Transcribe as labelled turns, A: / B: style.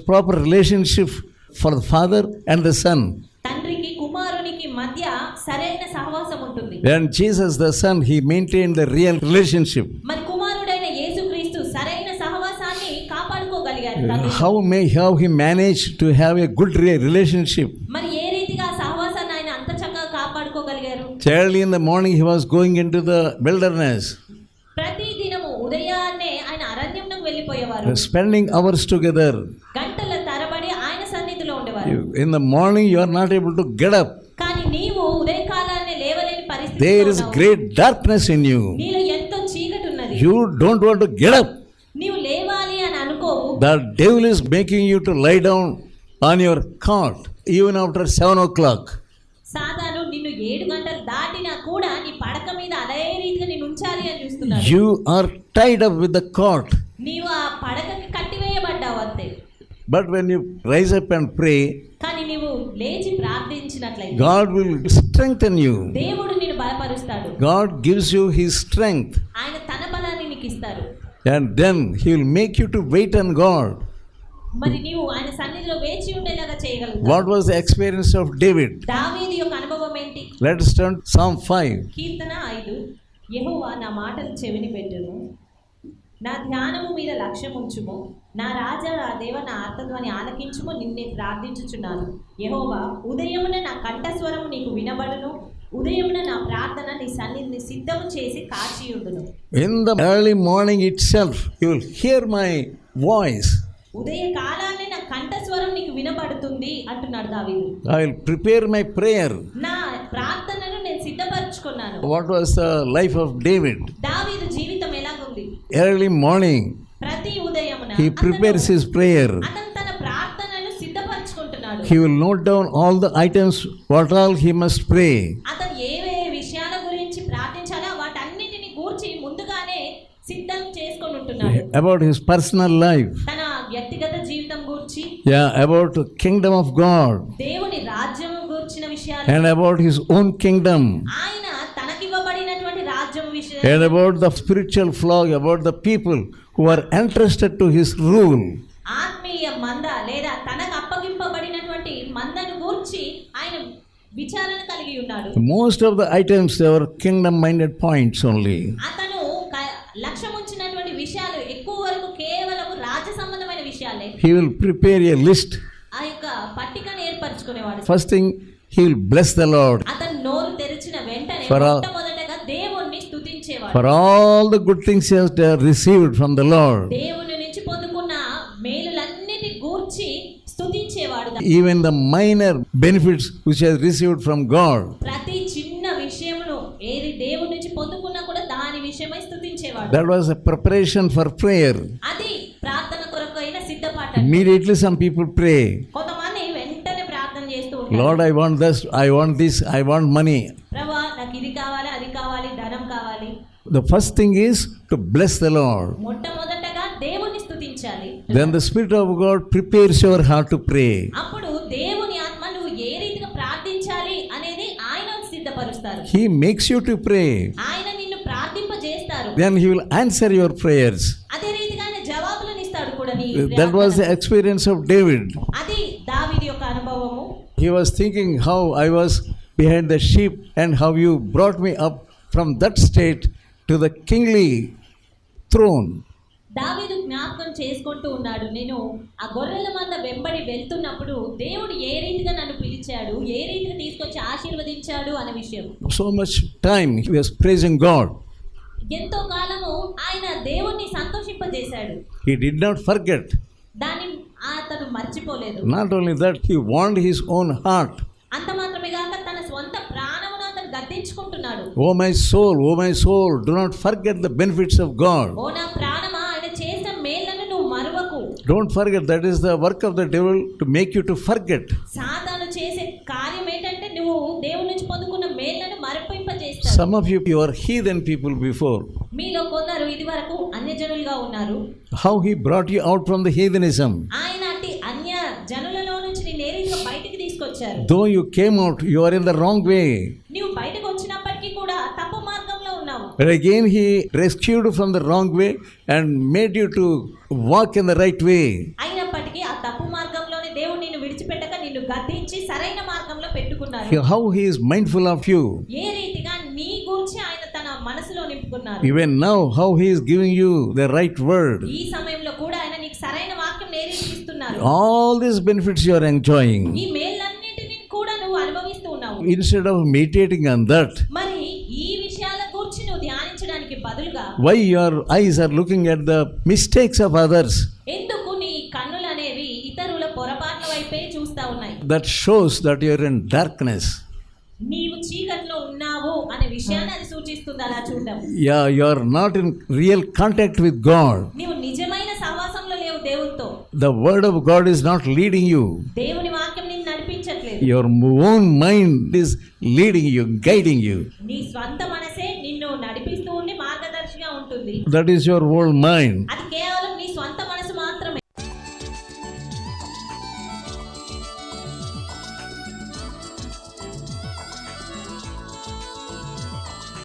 A: proper relationship for the father and the son.
B: తండ్రికి కుమారునికి మధ్య సరైన సహవాసం ఉంటుంది
A: And Jesus, the son, he maintained the real relationship.
B: మరి కుమారుడైన యేసుక్రీస్తు సరైన సహవాసాన్ని కాపాడుకోగలిగారు
A: may how he managed to have a good re- relationship?
B: మరి ఏ రీతిగా సహవాసాన్ని ఆయన అంత చక్కగా కాపాడుకోగలిగారు
A: Early in the morning, he was going into the wilderness,
B: ప్రతి వెళ్ళిపోయేవారు
A: spending hours together.
B: గంటల తరబడి ఆయన సన్నిధిలో ఉండేవారు
A: In the morning, you are not able to get up.
B: కానీ నీవు ఉదయకాలాన్ని లేవలేని
A: There is
B: పరిస్థితి
A: great darkness in you.
B: నీలో ఎంతో చీకటి ఉన్నది
A: You don't want to get up.
B: నీవు లేవాలి అని అనుకోవు
A: The devil is making you to lie down on your cot even after 7 o'clock.
B: సాధాను నిన్ను ఏడు గంటలు దాటినా కూడా నీ పడక మీద అదే రీతిగా నేను ఉంచాలి అని చూస్తున్నాడు
A: You are tied up with the cot.
B: నీవు ఆ పడకకి కట్టివేయబడ్డావు అంతే
A: But when you rise up and pray,
B: కానీ నీవు లేచి ప్రార్థించినట్లయితే
A: God will strengthen you.
B: దేవుడు నిన్ను బలపరుస్తాడు
A: God gives you His strength.
B: ఆయన తన బలాన్ని నీకు ఇస్తారు
A: And then He will make you to wait on God.
B: మరి నీవు ఆయన సన్నిధిలో వేచి ఉండేలాగా చేయగలుగుతావు
A: What was the experience of David?
B: దావీది యొక్క అనుభవం ఏంటి
A: Let us turn to Psalm 5.
B: కీర్తన ఐదు యెహోవా నా మాటలు చెవిని పెట్టును నా ధ్యానము మీద లక్ష్యం ఉంచుము నా రాజా నా దేవ నా ఆర్తధ్వని ఆలకించుము నిన్నే ప్రార్థించుచున్నాను యెహోవా ఉదయమున నా కంఠస్వరము నీకు వినబడును ఉదయమున నా ప్రార్థన నీ సన్నిధిని సిద్ధము చేసి కాచియుండును
A: In the early morning itself, you will hear my voice.
B: ఉదయ కాలాన్ని నా కంఠస్వరం నీకు వినబడుతుంది అంటున్నాడు దావీదు
A: I will prepare my prayer.
B: నా ప్రార్థనను నేను సిద్ధపరచుకున్నాను
A: What was the life of David? Early morning,
B: ప్రతి ఉదయమున
A: he prepares
B: అతను-
A: his prayer.
B: అతను తన ప్రార్థనను సిద్ధపరచుకుంటున్నాడు
A: He will note down all the items, what all he must pray.
B: అతను ఏ ఏ విషయాల గురించి ప్రార్థించాలో వాటన్నిటిని గూర్చి ముందుగానే సిద్ధం చేసుకొని ఉంటున్నాడు
A: About his personal life.
B: తన వ్యక్తిగత జీవితం గూర్చి
A: Yeah, about the kingdom of God.
B: దేవుని రాజ్యం గూర్చిన విషయాలు
A: And about his own kingdom.
B: ఆయన
A: And about the spiritual flock, about the people who are entrusted to his rule.
B: ఆత్మీయ మంద లేదా తనకు అప్పగింపబడినటువంటి మందను గూర్చి ఆయన విచారణ కలిగి ఉన్నాడు
A: Most of the items they were kingdom minded points only.
B: అతను లక్ష్యం ఉంచినటువంటి విషయాలు ఎక్కువ వరకు కేవలం రాజ సంబంధమైన విషయాలే
A: He will prepare a list.
B: ఆ యొక్క పట్టికను ఏర్పరచుకునేవాడు
A: First thing, he will bless the Lord
B: అతను నోరు తెరిచిన వెంటనే స్తుతించేవాడు
A: for all the good things he has received from the Lord.
B: దేవుని నుంచి పొందుకున్న మేలులన్నిటి గూర్చి స్తుతించేవాడు
A: Even the minor benefits which he has received from God.
B: ప్రతి చిన్న విషయమును ఏది దేవుని నుంచి పొందుకున్నా కూడా దాని విషయమై స్తుతించేవాడు
A: That was a preparation for prayer.
B: అది ప్రార్థన కొరకు అయిన సిద్ధపాట
A: Immediately, some people pray,
B: కొంతమంది వెంటనే ప్రార్థన చేస్తూ ఉంటారు
A: Lord, I want this, I want this, I want money. The first thing is to bless the Lord.
B: మొట్టమొదటగా దేవుని స్తుతించాలి
A: Then the Spirit of God prepares your heart to pray.
B: అప్పుడు దేవుని ఆత్మ నువ్వు ఏ రీతిగా ప్రార్థించాలి అనేది ఆయన సిద్ధపరుస్తారు
A: He makes you to pray.
B: ఆయన నిన్ను ప్రార్థింపజేస్తారు
A: Then He will answer your prayers.
B: అదే రీతిగా ఆయన జవాబులను ఇస్తాడు కూడా నీ
A: That was the experience of David.
B: అది దావీది యొక్క అనుభవము
A: He was thinking how I was behind the sheep and how you brought me up from that state to the kingly throne.
B: దావీదు జ్ఞాపకం చేసుకుంటూ ఉన్నాడు నేను ఆ గొర్రెల మంద వెంబడి వెళ్తున్నప్పుడు దేవుడు ఏ రీతిగా నన్ను పిలిచాడు ఏ రీతిగా తీసుకొచ్చి ఆశీర్వదించాడు అనే విషయం
A: So much time he was praising God.
B: ఎంతో కాలము ఆయన దేవుణ్ణి సంతోషింపజేశాడు
A: He did not forget.
B: దాన్ని అతను మర్చిపోలేదు
A: Not only that, he warned his own heart.
B: అంత మాత్రమే కాక తన స్వంత ప్రాణమును అతను
A: Oh, my soul, oh, my soul, do not forget the benefits of God.
B: ఓ నా ప్రాణమా ఆయన చేసిన మేళ్ళను నువ్వు మరువకు
A: Don't forget, that is the work of the devil to make you to forget.
B: సాతాను చేసే కార్యం ఏంటంటే నువ్వు దేవుని నుంచి పొందుకున్న మేళ్ళను మరపింపజేస్తావు
A: Some of you, you are heathen people before.
B: మీలో కొందరు ఇది వరకు అన్యజనులుగా ఉన్నారు
A: How he brought you out from the heathenism.
B: ఆయన అట్టి అన్య జనులలో నుంచి నేను ఏ రీతిగా బయటికి తీసుకొచ్చారు
A: Though you came out, you are in the wrong way.
B: నువ్వు బయటకు వచ్చినప్పటికీ కూడా తప్పు మార్గంలో ఉన్నావు
A: But again, he rescued you from the wrong way and made you to walk in the right way.
B: అయినప్పటికీ ఆ తప్పు మార్గంలోనే దేవుడు నిన్ను విడిచిపెట్టక నిన్ను గద్దించి సరైన మార్గంలో పెట్టుకున్నారు
A: How He is mindful of you.
B: ఏ రీతిగా నీ గూర్చి ఆయన తన మనసులో నింపుకున్నారు
A: Even now, how He is giving you the right word.
B: ఈ సమయంలో కూడా ఆయన నీకు సరైన వాక్యం నేర్పిస్తున్నారు
A: All these benefits you are enjoying.
B: ఈ మేళ్ళన్నిటిని కూడా నువ్వు అనుభవిస్తూ ఉన్నావు
A: Instead of meditating on that,
B: మరి ఈ విషయాల గురించి నువ్వు
A: why your eyes are looking at the mistakes of others,
B: ఎందుకు నీ కన్నులు అనేవి ఇతరుల పొరపాట్ల వైపే చూస్తా ఉన్నాయి
A: that shows that you are in darkness.
B: నీవు చీకట్లో ఉన్నావు అనే విషయాన్ని అది సూచిస్తుంది అలా చూడడం
A: Yeah, you are not in real contact with God.
B: నీవు నిజమైన సహవాసంలో లేవు దేవునితో
A: The word of God is not leading you.
B: దేవుని వాక్యం నిన్ను నడిపించట్లేదు
A: Your own mind is leading you, guiding you.
B: నీ స్వంత
A: that is your whole mind.